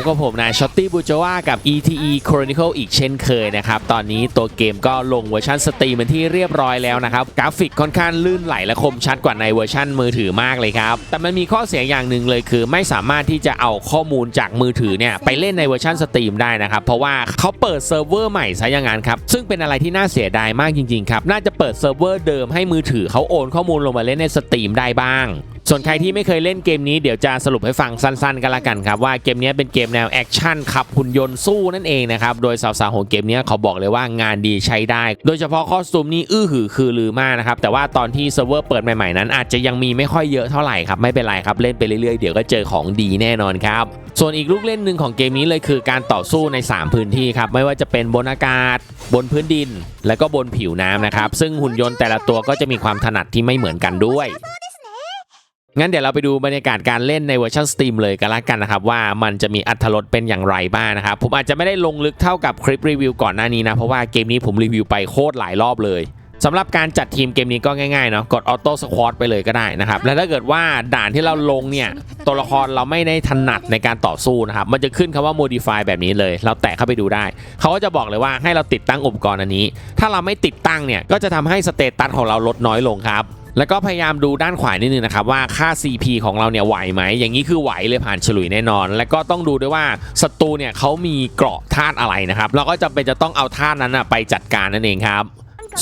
บกับผมนายช็อตตี้บูจาวากับ ETE Chronicle อีกเช่นเคยนะครับ ตอนนี้ตัวเกมก็ลงเวอร์ชันสตรีมเป็นที่เรียบร้อยแล้วนะครับ กราฟิกค่อนข้างลื่นไหลและคมชัดกว่าในเวอร์ชันมือถือมากเลยครับ แต่มันมีข้อเสียอย่างหนึ่งเลยคือ ไม่สามารถที่จะเอาข้อมูลจากมือถือเนี่ยไปเล่นในเวอร์ชันสตรีมได้นะครับ เพราะว่าเขาเปิดเซิร์ฟเวอร์ใหม่ซะอย่างนั้นครับซึ่งเป็นอะไรที่น่าเสียดายมากจริงๆครับน่าจะเปิดเซิร์ฟเวอร์เดิมให้มือถือเขาโอนข้อมูลลงมาเล่นในสตรีมได้บ้าง ส่วนใครที่ไม่เคยเล่นเกมนี้เดี๋ยวจะสรุปให้ฟังสั้นๆ กันละกันครับว่าเกมนี้เป็นเกมแนวแอคชั่นขับหุ่นยนต์สู้นั่นเองนะครับโดยสาวๆของเกมนี้เขาบอกเลยว่างานดีใช้ได้ โดยเฉพาะคอสตูมนี่อื้อหือคือลือมากนะครับแต่ว่าตอนที่เซิร์ฟเวอร์เปิดใหม่ๆนั้น อาจจะยังมีไม่ค่อยเยอะเท่าไหร่ครับไม่เป็นไรครับเล่นไปเรื่อยๆเดี๋ยวก็เจอของดีแน่นอนครับส่วนอีกลูกเล่นหนึ่งของเกมนี้เลยคือการต่อสู้ใน 3 พื้นที่ครับไม่ว่าจะเป็นบนอากาศ บนพื้นดิน และก็บนผิวน้ำนะครับซึ่งหุ่นยนต์แต่ละตัวก็จะมีความถนัดที่ไม่เหมือนกันด้วย งั้นเดี๋ยวเราไปดูบรรยากาศการเล่นในเวอร์ชันสตรีมเลยกันละกันนะครับ ว่ามันจะมีอัตรสเป็นอย่างไรบ้างนะครับ ผมอาจจะไม่ได้ลงลึกเท่ากับคลิปรีวิวก่อนหน้านี้นะ เพราะว่าเกมนี้ผมรีวิวไปโคตรหลายรอบเลยสำหรับการจัดทีมเกมนี้ก็ง่ายๆเนาะกดออโต้สควอตไปเลยก็ได้นะครับ แล้วถ้าเกิดว่าด่านที่เราลงเนี่ยตัวละครเราไม่ได้ถนัดในการต่อสู้นะครับ มันจะขึ้นคำว่า modify แบบนี้เลย เราแตะเข้าไปดูได้ เขาก็จะบอกเลยว่าให้เราติดตั้งอุปกรณ์อันนี้ ถ้าเราไม่ติดตั้งเนี่ยก็จะทำให้สเตตัสของเราลดน้อยลงครับ แล้วก็พยายามดูด้านขวานิดนึงนะครับว่าค่า CP ของเราเนี่ยไหวไหม อย่างนี้คือไหวเลยผ่านฉลุยแน่นอน แล้วก็ต้องดูด้วยว่าศัตรูเนี่ยเขามีเกราะธาตุอะไรนะครับ เราก็จำเป็นจะต้องเอาธาตุนั้นนะไปจัดการนั่นเองครับ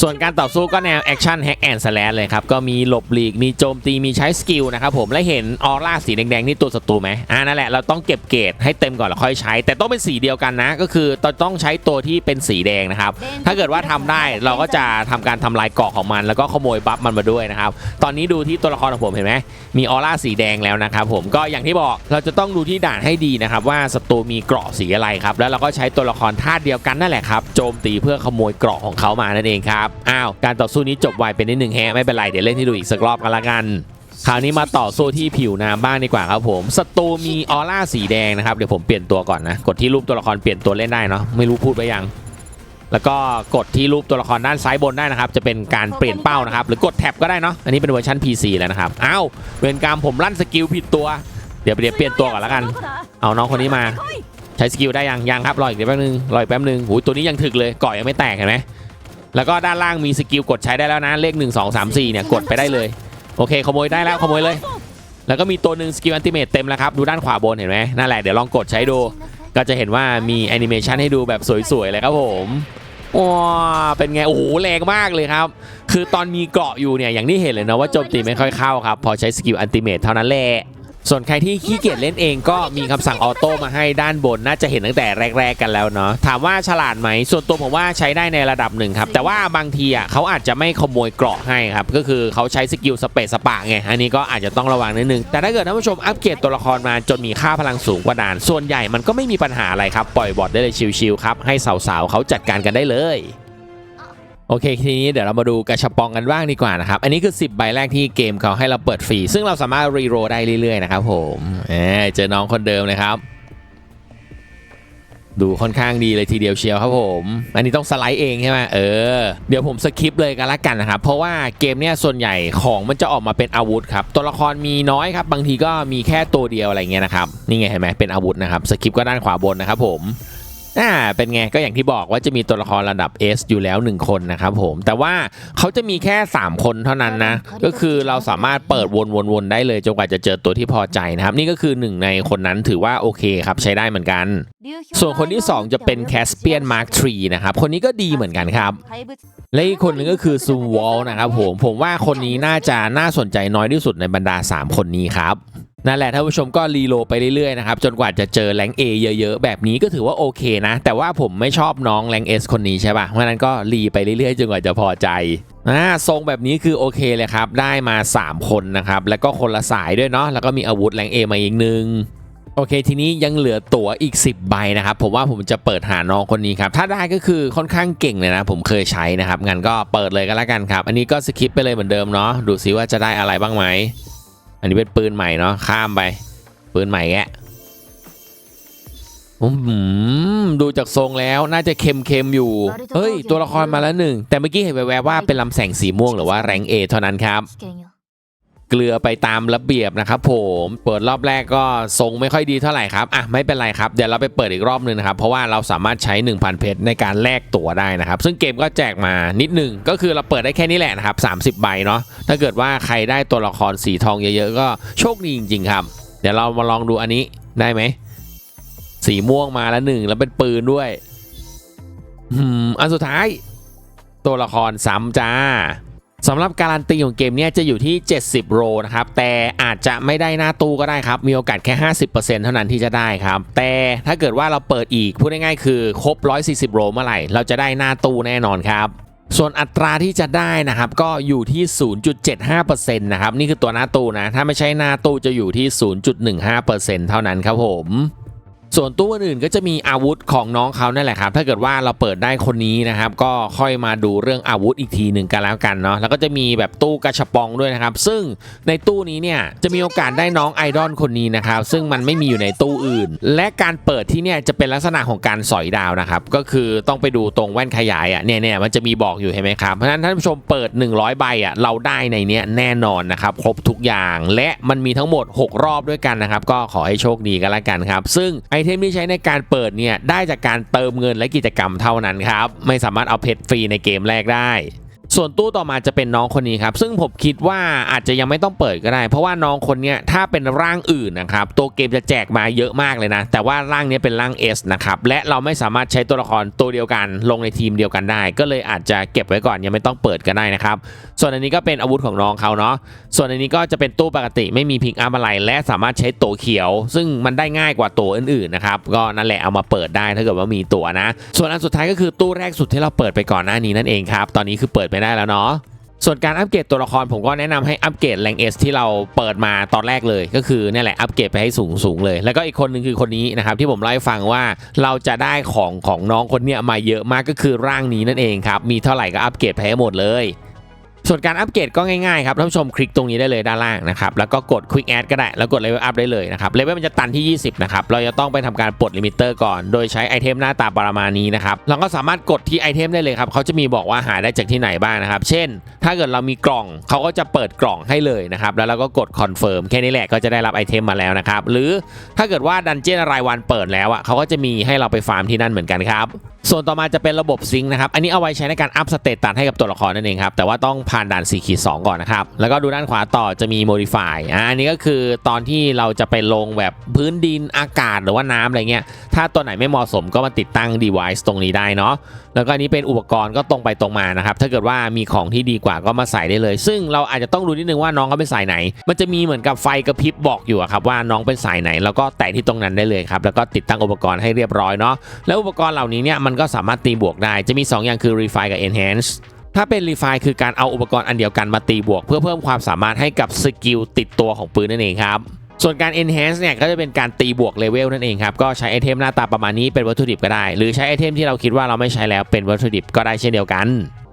ส่วนการต่อสู้ก็แนวแอคชั่นแฮกแอนด์สแลเลยครับ ก็มีหลบหลีก มีโจมตี มีใช้สกิลนะครับผม และเห็นออร่าสีแดงๆ นี่ตัวศัตรูไหมอ่านั่นแหละ เราต้องเก็บเกรดให้เต็มก่อนแล้วค่อยใช้ แต่ต้องเป็นสีเดียวกันนะ ก็คือต้องใช้ตัวที่เป็นสีแดงนะครับ ถ้าเกิดว่าทำได้เราก็จะทำการทำลายเกาะของมัน แล้วก็ขโมยบัฟมันมาด้วยนะครับ ตอนนี้ดูที่ตัวละครของผมเห็นไหม มีออร่าสีแดงแล้วนะครับผม ก็อย่างที่บอก เราจะต้องดูที่ด่านให้ดีนะครับว่าศัตรูมีเกราะสีอะไรครับ แล้วเราก็ใช้ตัวละครธาตุเดียวกันนั่นแหละครับ โจมตีเพื่อขโมยเกราะของเขามานั่นเองครับอ้าวการต่อสู้นี้จบไวเป็นนิดหนึ่งแฮะไม่เป็นไรเดี๋ยวเล่นให้ดูอีกสักรอบกันละกันคราวนี้มาต่อสู้ที่ผิวน้ำบ้างดีกว่าครับผมศัตรูมีออร่าสีแดงนะครับเดี๋ยวผมเปลี่ยนตัวก่อนนะกดที่รูปตัวละครเปลี่ยนตัวเล่นได้เนาะไม่รู้พูดไปยัง แล้วก็กดที่รูปตัวละครด้านซ้ายบนได้นะครับ จะเป็นการเปลี่ยนเป้านะครับ หรือกดแท็บก็ได้เนาะอันนี้เป็นเวอร์ชัน PC แล้วนะครับอ้าวเวรกรรมผมลั่นสกิลผิดตัวเดี๋ยวเดี๋ยวเปลี่ยนตัวก่อนล้วกัน เอาน้องคนนี้มา ใช้สกิลได้ยังยังครับรออีกแป๊บนึงรออีกแป๊บนึงหูตัวนี้ยังถึกเลยก่อยยังไม่แตกเห็นไหม แล้วก็ด้านล่างมีสกิลกดใช้ได้แล้วนะเลข 1 2 3 4เนี่ยกดไปได้เลย โอเคขโมยได้แล้วขโมยเลย แล้วก็มีตัวหนึ่งสกิลอันติเมตเต็มแล้วครับ ดูด้านขวาบนเห็นไหมนั่นแหละเดี๋ยวลองกดใช้ดู ก็จะเห็นว่ามีแอนิเมชันให้ดูแบบสวยๆเลยครับผมว้าเป็นไง โอ้โหแรงมากเลยครับ คือตอนมีเกราะอยู่เนี่ยอย่างที่เห็นเลยนะว่าโจมตีไม่ค่อยเข้าครับ พอใช้สกิลอันติเมตเท่านั้นแหละ ส่วนใครที่ขี้เกียจเล่นเองก็มีคำสั่งออโต้มาให้ด้านบนน่าจะเห็นตั้งแต่แรก ๆ กันแล้วเนาะถามว่าฉลาดไหมส่วนตัวผมว่าใช้ได้ในระดับหนึ่งครับ แต่ว่าบางทีอะเขาอาจจะไม่ขโมยเกราะให้ครับก็คือเขาใช้สกิลสเปซสปะไงอันนี้ก็อาจจะต้องระวังนิดนึงแต่ถ้าเกิดท่านผู้ชมอัปเกรดตัวละครมาจนมีค่าพลังสูงกว่าด่าน ส่วนใหญ่มันก็ไม่มีปัญหาอะไรครับปล่อยบอทได้เลยชิวๆครับให้สาวๆเขาจัดการกันได้เลย โอเคทีนี้เดี๋ยวเรามาดูกระชับปองกันบ้างดีกว่านะครับ อันนี้คือ 10 ใบแรกที่เกมเขาให้เราเปิดฟรี ซึ่งเราสามารถรีโรได้เรื่อยๆนะครับผมเอเจอน้องคนเดิมเลยครับ ดูค่อนข้างดีเลยทีเดียวเชียวครับผม อันนี้ต้องสไลด์เองใช่ไหมเออ เดี๋ยวผมสคิปเลยกันละกันนะครับ เพราะว่าเกมเนี้ยส่วนใหญ่ของมันจะออกมาเป็นอาวุธครับ ตัวละครมีน้อยครับ บางทีก็มีแค่ตัวเดียวอะไรเงี้ยนะครับ นี่ไงเห็นไหมเป็นอาวุธนะครับ สคิปก็ด้านขวาบนนะครับผม อ่าเป็นไงก็อย่างที่บอกว่าจะมีตัวละครระดับ S อยู่แล้ว 1 คนนะครับผมแต่ว่าเขาจะมีแค่ 3 คนเท่านั้นนะ ก็คือเราสามารถเปิดวนๆๆได้เลยจนกว่าจะเจอตัวที่พอใจนะครับ นี่ก็คือหนึ่งในคนนั้นถือว่าโอเคครับใช้ได้เหมือนกัน ส่วนคนที่ 2 จะเป็น Caspian Mark III นะครับ คนนี้ก็ดีเหมือนกันครับ และอีกคนหนึงก็คือซูวอลนะครับผมผมว่าคนนี้น่าจะน่าสนใจน้อยที่สุดในบรรดา 3 คนนี้ครับ นั่นแหละท่านผู้ชมก็รีโลไปเรื่อยๆนะครับจนกว่าจะเจอแรง A เยอะๆ แบบนี้ก็ถือว่าโอเคนะ แต่ว่าผมไม่ชอบน้องแรง S คนนี้ใช่ป่ะเพราะฉะนั้นก็รีไปเรื่อยๆ จนกว่าจะพอใจอ่าทรงแบบนี้คือโอเคเลยครับ ได้มา 3 คนนะครับ แล้วก็คนละสายด้วยเนาะแล้วก็มีอาวุธแรง A มาอีกหนึ่งโอเค ทีนี้ยังเหลือตั๋วอีก 10 ใบนะครับ ผมว่าผมจะเปิดหาน้องคนนี้ครับ ถ้าได้ก็คือค่อนข้างเก่งเลยนะ ผมเคยใช้นะครับงั้นก็เปิดเลยก็แล้วกันครับ อันนี้ก็สคิปไปเลยเหมือนเดิมเนาะดูซิว่าจะได้อะไรบ้างไหม อันนี้เป็นปืนใหม่เนาะข้ามไป ปืนใหม่แกดูจากทรงแล้วน่าจะเค็มๆอยู่ เฮ้ย ตัวละครมาแล้วหนึ่ง แต่เมื่อกี้เห็นแววๆว่าเป็นลำแสงสีม่วงหรือว่าแรงเอเท่านั้นครับ เกลือไปตามระเบียบนะครับผมเปิดรอบแรกก็ทรงไม่ค่อยดีเท่าไหร่ครับอะไม่เป็นไรครับเดี๋ยวเราไปเปิดอีกรอบหนึงนะครับเพราะว่าเราสามารถใช้ 1,000 เพชรในการแลกตั๋วได้นะครับ ซึ่งเกมก็แจกมานิดหนึงก็คือเราเปิดได้แค่นี้แหละนะครับ30 ใบเนาะถ้าเกิดว่าใครได้ตัวละครสีทองเยอะๆก็โชคดีจริงๆครับ เดี๋ยวเรามาลองดูอันนี้ได้ไหมสีม่วงมาแล้วหนึ่งแล้วเป็นปืนด้วยอืมอันสุดท้าย ตัวละครซ้ำจ้า สำหรับการันตีของเกมเนี้จะอยู่ที่ 70 โรนะครับ แต่อาจจะไม่ได้หน้าตู้ก็ได้ครับ มีโอกาสแค่ 50%เท่านั้นที่จะได้ครับ แต่ถ้าเกิดว่าเราเปิดอีก พูดง่ายๆคือครบ 140 โรเมื่อไหร่ เราจะได้หน้าตู้แน่นอนครับส่วนอัตราที่จะได้นะครับก็อยู่ที่ 0.75%นะครับนี่คือตัวหน้าตู้นะ ถ้าไม่ใช่หน้าตู้จะอยู่ที่ 0.15%เท่านั้นครับผม ส่วนตู้อื่นก็จะมีอาวุธของน้องเขานั่นแหละครับ ถ้าเกิดว่าเราเปิดได้คนนี้นะครับ ก็ค่อยมาดูเรื่องอาวุธอีกทีหนึ่งกันแล้วกันเนาะ แล้วก็จะมีแบบตู้กระชับปองด้วยนะครับ ซึ่งในตู้นี้เนี่ยจะมีโอกาสได้น้องไอดอลคนนี้นะครับ ซึ่งมันไม่มีอยู่ในตู้อื่น และการเปิดที่เนี่ยจะเป็นลักษณะของการสอยดาวนะครับ ก็คือต้องไปดูตรงแว่นขยายอะ เนี่ยเนี่ยมันจะมีบอกอยู่เห็นไหมครับ เพราะฉะนั้นท่านผู้ชมเปิด 100 ใบอะเราได้ในเนี้ยแน่นอนนะครับ ครบทุกอย่าง และมันมีทั้งหมด 6 รอบด้วยกันนะครับ ก็ขอให้โชคดีกันละกันครับ ซึ่งไอเทมที่ใช้ในการเปิดเนี่ยได้จากการเติมเงินและกิจกรรมเท่านั้นครับ ไม่สามารถเอาเพชรฟรีในเกมแรกได้ ส่วนตู้ต่อมาจะเป็นน้องคนนี้ครับ ซึ่งผมคิดว่าอาจจะยังไม่ต้องเปิดก็ได้ เพราะว่าน้องคนนี้ถ้าเป็นร่างอื่นนะครับตัวเกมจะแจกมาเยอะมากเลยนะ แต่ว่าร่างนี้เป็นร่าง S นะครับและเราไม่สามารถใช้ตัวละครตัวเดียวกัน ลงในทีมเดียวกันได้ ก็เลยอาจจะเก็บไว้ก่อนยังไม่ต้องเปิดก็ได้นะครับส่วนอันนี้ก็เป็นอาวุธของน้องเขาเนาะส่วนอันนี้ก็จะเป็นตู้ปกติไม่มีพิกอัพอะไร และสามารถใช้ตัวเขียว ซึ่งมันได้ง่ายกว่าตัวอื่นๆนะครับก็นั่นแหละเอามาเปิดได้ถ้าเกิดว่ามีตัวนะ ส่วนอันสุดท้ายก็คือตู้แรกสุดที่เราเปิดไปก่อนหน้านี้นั่นเองครับตอนนี้คือเปิดไปได้แล้วเนาะส่วนการอัปเกรดตัวละครผมก็แนะนำให้อัปเกรดแรงเอสที่เราเปิดมาตอนแรกเลย ก็คือเนี่ยแหละอัปเกรดไปให้สูงสูงเลย แล้วก็อีกคนหนึ่งคือคนนี้นะครับที่ผมเล่าให้ฟังว่าเราจะได้ของของน้องคนเนี้ยมาเยอะมากก็คือร่างนี้นั่นเองครับมีเท่าไหร่ก็อัปเกรดไปให้หมดเลย ส่วนการอัปเกรดก็ง่ายๆครับท่านผู้ชมคลิกตรงนี้ได้เลยด้านล่างนะครับแล้วก็กด Quick Add ก็ได้แล้วกด Level Up ได้เลยนะครับเลเวลมันจะตันที่ 20นะครับเราจะต้องไปทำการปลดลิมิเตอร์ก่อนโดยใช้ไอเทมหน้าตาประมาณนี้นะครับเราก็สามารถกดที่ไอเทมได้เลยครับเขาจะมีบอกว่าหาได้จากที่ไหนบ้างนะครับเช่น ถ้าเกิดเรามีกล่องเขาก็จะเปิดกล่องให้เลยนะครับแล้วเราก็กดคอนเฟิร์มแค่นี้แหละก็จะได้รับไอเทมมาแล้วนะครับหรือถ้าเกิดว่าดันเจี้ยนรายวันเปิดแล้วอะเขาก็จะมีให้เราไปฟาร์มที่นั่นเหมือนกันครับส่วนต่อมาจะเป็นระบบซิงค์นะครับ อันนี้เอาไว้ใช้ในการอัพสเตตัสให้กับตัวละครนั่นเองครับ แต่ว่าต้องผ่านด่าน4ขีด2ก่อนนะครับ แล้วก็ดูด้านขวาต่อจะมี modify อ่าอันนี้ก็คือตอนที่เราจะไปลงแบบพื้นดินอากาศหรือว่าน้ำอะไรเงี้ย ถ้าตัวไหนไม่เหมาะสมก็มาติดตั้ง device ตรงนี้ได้เนาะ แล้วก็อันนี้เป็นอุปกรณ์ก็ตรงไปตรงมานะครับ ถ้าเกิดว่ามีของที่ดีกว่าก็มาใส่ได้เลย ซึ่งเราอาจจะต้องดูนิดนึงว่าน้องเขาเป็นสายไหน มันจะมีเหมือนกับไฟกระพริบบอกอยู่ครับว่าน้องเป็นสายไหน แล้วก็แตะที่ตรงนั้นได้เลยครับ แล้วก็ติดตั้งอุปกรณ์ให้เรียบร้อยเนาะ แล้วอุปกรณ์เหล่านี้เนี่ยมันก็สามารถตีบวกได้ จะมี 2 อย่างคือ refine กับ enhance ถ้าเป็น refine คือการเอาอุปกรณ์อันเดียวกันมาตีบวก เพื่อเพิ่มความสามารถให้กับสกิลติดตัวของปืนนั่นเองครับส่วนการ enhance เนี่ยก็จะเป็นการตีบวกเลเวลนั่นเองครับ ก็ใช้ไอเทมหน้าตาประมาณนี้เป็นวัตถุดิบก็ได้ หรือใช้ไอเทมที่เราคิดว่าเราไม่ใช้แล้วเป็นวัตถุดิบก็ได้เช่นเดียวกัน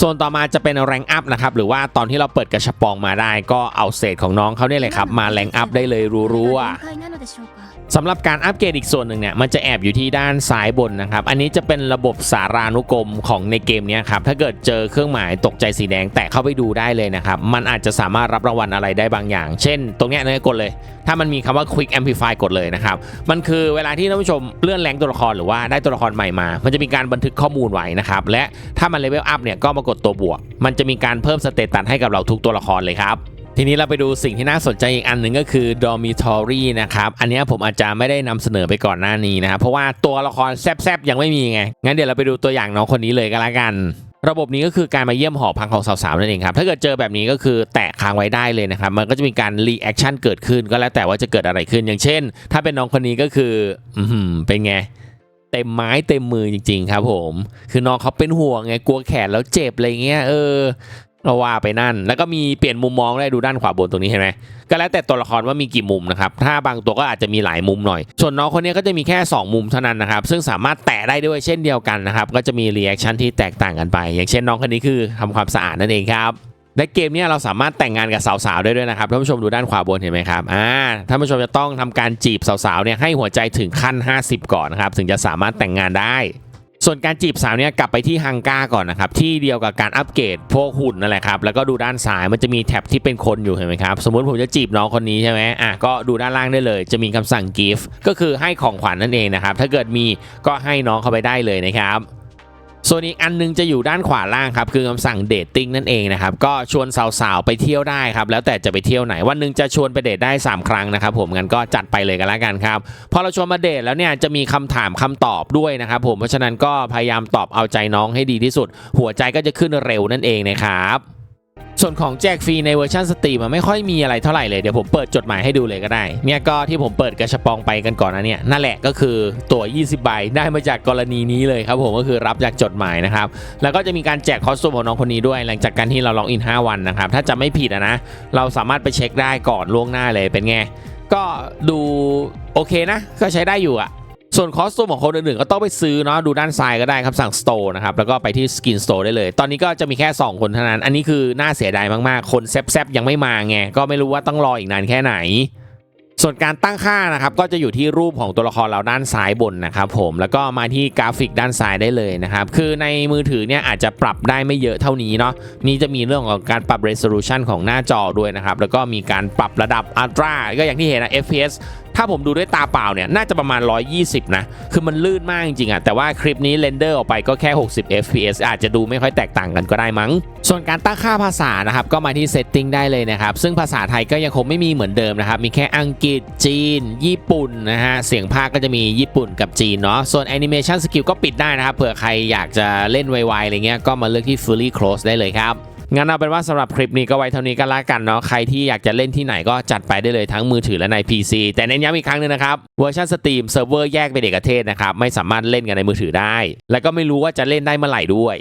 ส่วนต่อมาจะเป็นแรงอัพนะครับหรือว่าตอนที่เราเปิดกระชปองมาได้ ก็เอาเศษของน้องเขาเนี่ยเลยครับมาแรงอัพได้เลยรัวๆสำหรับการอัปเกรดอีกส่วนหนึ่งเนี่ยมันจะแอบอยู่ที่ด้านซ้ายบนนะครับอันนี้จะเป็นระบบสารานุกรมของในเกมนี้ครับถ้าเกิดเจอเครื่องหมายตกใจสีแดงแตะเข้าไปดูได้เลยนะครับมันอาจจะสามารถรับรางวัลอะไรได้บางอย่าง เช่น ตรงเนี้ยนะกดเลย ถ้ามันมีคำว่า Quick Amplify กดเลยนะครับมันคือเวลาที่ท่านผู้ชมเลื่อนแรงตัวละครหรือว่าได้ตัวละครใหม่มา มันจะมีการบันทึกข้อมูลไว้นะครับและถ้ามันเลเวลอัพเนี่ยก็มากดตัวบวก มันจะมีการเพิ่มสเตตัสให้กับเราทุกตัวละครเลยครับทีนี้เราไปดูสิ่งที่น่าสนใจอีกอันหนึ่งก็คือ dormitory นะครับ อันนี้ผมอาจจะไม่ได้นำเสนอไปก่อนหน้านี้นะครับ เพราะว่าตัวละครแซบๆ ยังไม่มีไง งั้นเดี๋ยวเราไปดูตัวอย่างน้องคนนี้เลยก็แล้วกัน ระบบนี้ก็คือการมาเยี่ยมหอพักของสาวๆนั่นเองครับ ถ้าเกิดเจอแบบนี้ก็คือแตะค้างไว้ได้เลยนะครับ มันก็จะมีการรีแอคชั่นเกิดขึ้นก็แล้วแต่ว่าจะเกิดอะไรขึ้น อย่างเช่น ถ้าเป็นน้องคนนี้ก็คือ อือหือเป็นไง เต็มไม้เต็มมือจริง ๆ ครับผม คือน้องเขาเป็นห่วงไงกลัวแขนแล้วเจ็บอะไรเงี้ยเออเราว่าไปนั่น แล้วก็มีเปลี่ยนมุมมองได้ดูด้านขวาบนตรงนี้เห็นไหมก็แล้วแต่ตัวละครว่ามีกี่มุมนะครับ ถ้าบางตัวก็อาจจะมีหลายมุมหน่อย ส่วนน้องคนนี้ก็จะมีแค่ 2 มุมเท่านั้นนะครับ ซึ่งสามารถแตะได้ด้วยเช่นเดียวกันนะครับ ก็จะมีรีแอคชั่นที่แตกต่างกันไป อย่างเช่นน้องคนนี้คือทำความสะอาดนั่นเองครับ ในเกมนี้เราสามารถแต่งงานกับสาวๆได้ด้วยนะครับท่านผู้ชมดูด้านขวาบนเห็นไหมครับอ่าท่านผู้ชมจะต้องทำการจีบสาวๆเนี่ยให้หัวใจถึงขั้น 50 ก่อนนะครับถึงจะสามารถแต่งงานได้ ส่วนการจีบสาวเนี่ยกลับไปที่ฮังกาก่อนนะครับที่เดียวกับการอัปเกรดพวกหุ่นนั่นแหละครับแล้วก็ดูด้านซ้ายมันจะมีแท็บที่เป็นคนอยู่เห็นไหมครับสมมติผมจะจีบน้องคนนี้ใช่ไหมอะก็ดูด้านล่างได้เลย จะมีคำสั่ง gift ก็คือให้ของขวัญนั่นเองนะครับถ้าเกิดมีก็ให้น้องเข้าไปได้เลยนะครับ ส่วนอีกอันนึงจะอยู่ด้านขวาล่างครับคือคำสั่งเดทติ้งนั่นเองนะครับก็ชวนสาวๆไปเที่ยวได้ครับแล้วแต่จะไปเที่ยวไหนวันหนึงจะชวนไปเดทได้ 3 ครั้งนะครับผมงั้นก็จัดไปเลยกันแล้วกันครับพอเราชวนมาเดทแล้วเนี่ยจะมีคำถามคำตอบด้วยนะครับผมเพราะฉะนั้นก็พยายามตอบเอาใจน้องให้ดีที่สุด หัวใจก็จะขึ้นเร็วนั่นเองนะครับ ส่วนของแจกฟรีในเวอร์ชันสตรีมอะไม่ค่อยมีอะไรเท่าไหร่เลย เดี๋ยวผมเปิดจดหมายให้ดูเลยก็ได้ เนี่ยก็ที่ผมเปิดกระชปองไปกันก่อนนะเนี่ย นั่นแหละก็คือตั๋ว 20 ใบได้มาจากกรณีนี้เลยครับผมก็คือรับจากจดหมายนะครับ แล้วก็จะมีการแจกคอสตูมของน้องคนนี้ด้วย หลังจากการที่เราล็อกอิน 5 วันนะครับ ถ้าจะไม่ผิดนะ เราสามารถไปเช็คได้ก่อนล่วงหน้าเลยเป็นไงก็ดูโอเคนะ ก็ใช้ได้อยู่อะ ส่วนคอสตูมของคนอื่นๆก็ต้องไปซื้อเนาะดูด้านซ้ายก็ได้ครับสั่ง Store นะครับแล้วก็ไปที่ Skin Store ได้เลย ตอนนี้ก็จะมีแค่ 2 คนเท่านั้น อันนี้คือน่าเสียดายมากๆ คนแซบๆยังไม่มาไงก็ไม่รู้ว่าต้องรออีกนานแค่ไหน ส่วนการตั้งค่านะครับก็จะอยู่ที่รูปของตัวละครเราด้านซ้ายบนนะครับผมแล้วก็มาที่กราฟิกด้านซ้ายได้เลยนะครับคือในมือถือเนี่ยอาจจะปรับได้ไม่เยอะเท่านี้เนาะนี่จะมีเรื่องของการปรับ resolution ของหน้าจอด้วยนะครับแล้วก็มีการปรับระดับ ultra ก็อย่างที่เห็นนะ FPS ถ้าผมดูด้วยตาเปล่าเนี่ยน่าจะประมาณ 120 นะ คือมันลื่นมากจริงๆอะแต่ว่าคลิปนี้เรนเดอร์ออกไปก็แค่ 60 fps อาจจะดูไม่ค่อยแตกต่างกันก็ได้มั้ง ส่วนการตั้งค่าภาษานะครับ ก็มาที่ setting ได้เลยนะครับ ซึ่งภาษาไทยก็ยังคงไม่มีเหมือนเดิมนะครับ มีแค่อังกฤษจีน ญี่ปุ่นนะฮะ เสียงภาคก็จะมีญี่ปุ่นกับจีนเนาะ ส่วน animation skill ก็ปิดได้นะครับ เผื่อใครอยากจะเล่นไวๆอะไรเงี้ย ก็มาเลือกที่ fully close ได้เลยครับ งั้นเอาเป็นว่าสำหรับคลิปนี้ก็ไว้เท่านี้กันละกันเนาะใครที่อยากจะเล่นที่ไหนก็จัดไปได้เลยทั้งมือถือและใน PC แต่เน้นย้ำอีกครั้งหนึงนะครับเวอร์ชันสตรีมเซิร์ฟเวอร์แยกเป็นเอกเทศนะครับไม่สามารถเล่นกันในมือถือได้ และก็ไม่รู้ว่าจะเล่นได้เมื่อไหร่ด้วย